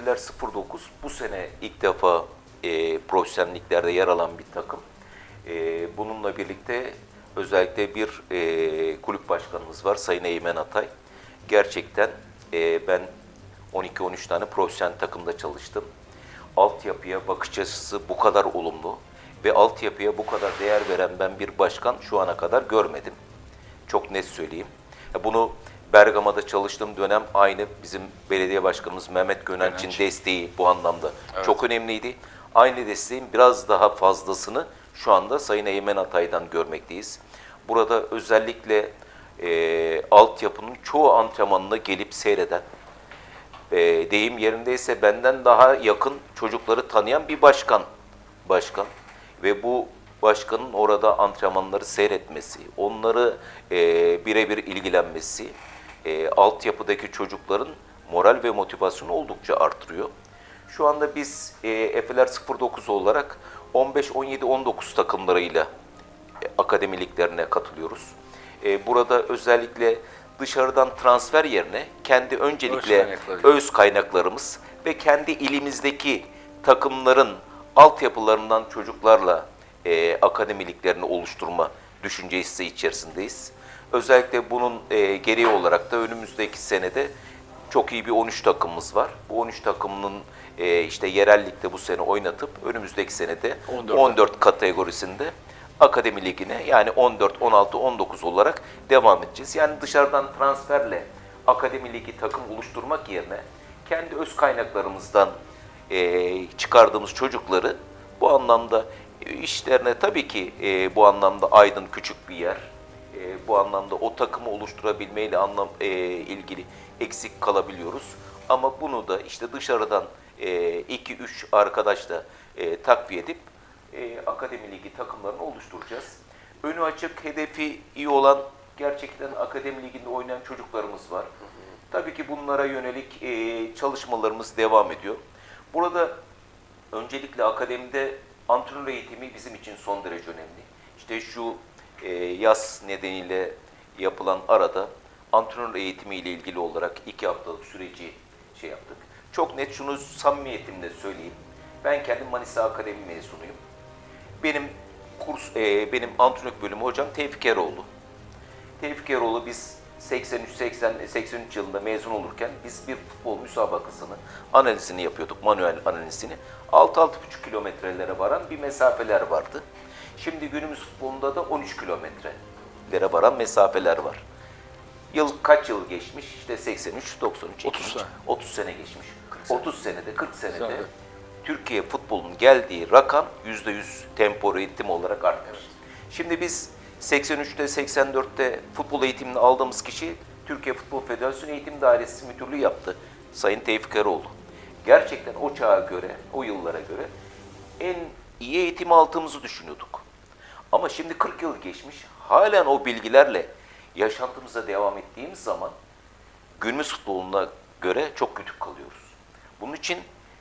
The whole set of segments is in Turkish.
Efeler 09 bu sene ilk defa e, profesyonelliklerde yer alan bir takım. E, bununla birlikte özellikle bir e, kulüp başkanımız var Sayın Eymen Atay. Gerçekten e, ben 12-13 tane profesyonel takımda çalıştım. Altyapıya bakış açısı bu kadar olumlu ve altyapıya bu kadar değer veren ben bir başkan şu ana kadar görmedim. Çok net söyleyeyim. Bunu Bergama'da çalıştığım dönem aynı bizim belediye başkanımız Mehmet Gönenç'in Gönenç. desteği bu anlamda çok önemliydi. Aynı desteğin biraz daha fazlasını şu anda Sayın Eymen Atay'dan görmekteyiz. Burada özellikle e, altyapının çoğu antrenmanına gelip seyreden, e, deyim yerindeyse benden daha yakın çocukları tanıyan bir başkan. Başkan. Ve bu başkanın orada antrenmanları seyretmesi, onları e, birebir ilgilenmesi, e, altyapıdaki çocukların moral ve motivasyonu oldukça artırıyor. Şu anda biz e, Efeler 09 olarak 15, 17, 19 takımlarıyla e, akademiliklerine katılıyoruz. E, burada özellikle dışarıdan transfer yerine kendi öncelikle kaynakları. öz kaynaklarımız ve kendi ilimizdeki takımların altyapılarından çocuklarla e, akademiliklerini oluşturma düşüncesi içerisindeyiz. Özellikle bunun e, gereği olarak da önümüzdeki senede çok iyi bir 13 takımımız var. Bu 13 takımının e, işte yerellikte bu sene oynatıp önümüzdeki senede 14'e. 14 kategorisinde akademi ligine yani 14, 16, 19 olarak devam edeceğiz. Yani dışarıdan transferle akademi ligi takım oluşturmak yerine kendi öz kaynaklarımızdan e, çıkardığımız çocukları bu anlamda e, işlerine tabii ki e, bu anlamda Aydın küçük bir yer. E, bu anlamda o takımı oluşturabilmeyle anlam e, ilgili eksik kalabiliyoruz. Ama bunu da işte dışarıdan 2-3 arkadaşla e, takviye edip e, akademi ligi takımlarını oluşturacağız. Önü açık, hedefi iyi olan gerçekten akademi liginde oynayan çocuklarımız var. Tabii ki bunlara yönelik e, çalışmalarımız devam ediyor. Burada öncelikle akademide antrenör eğitimi bizim için son derece önemli. İşte şu e, yaz nedeniyle yapılan arada antrenör eğitimi ile ilgili olarak iki haftalık süreci şey yaptık. Çok net şunu samimiyetimle söyleyeyim. Ben kendim Manisa Akademi mezunuyum. Benim kurs, e, benim antrenörlük bölümü hocam Tevfik Eroğlu. Tevfik Eroğlu biz 83 80 83 yılında mezun olurken biz bir futbol müsabakasını analizini yapıyorduk, manuel analizini. 6-6,5 kilometrelere varan bir mesafeler vardı. Şimdi günümüz futbolunda da 13 kilometrelere varan mesafeler var. Yıl kaç yıl geçmiş? İşte 83, 93, 30 2000, sene. 30 sene geçmiş. sene. 30 senede, 40 senede Senede. Türkiye futbolunun geldiği rakam %100 tempo ritim olarak artmış. Şimdi biz 83'te 84'te futbol eğitimini aldığımız kişi Türkiye Futbol Federasyonu Eğitim Dairesi Müdürlüğü yaptı. Sayın Tevfik Eroğlu. Gerçekten o çağa göre, o yıllara göre en iyi eğitim aldığımızı düşünüyorduk. Ama şimdi 40 yıl geçmiş, halen o bilgilerle yaşantımıza devam ettiğimiz zaman günümüz futboluna göre çok kötü kalıyoruz. Bunun için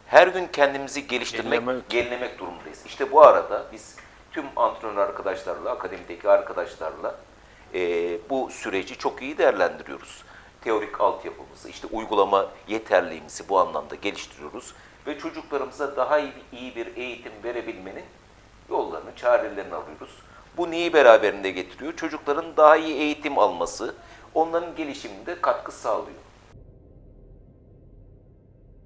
her gün kendimizi geliştirmek, Yenilemek. yenilemek durumundayız. İşte bu arada biz tüm antrenör arkadaşlarla, akademideki arkadaşlarla e, bu süreci çok iyi değerlendiriyoruz. Teorik altyapımızı, işte uygulama yeterliğimizi bu anlamda geliştiriyoruz ve çocuklarımıza daha iyi, iyi bir eğitim verebilmenin yollarını, çarelerini arıyoruz. Bu neyi beraberinde getiriyor? Çocukların daha iyi eğitim alması, onların gelişiminde katkı sağlıyor.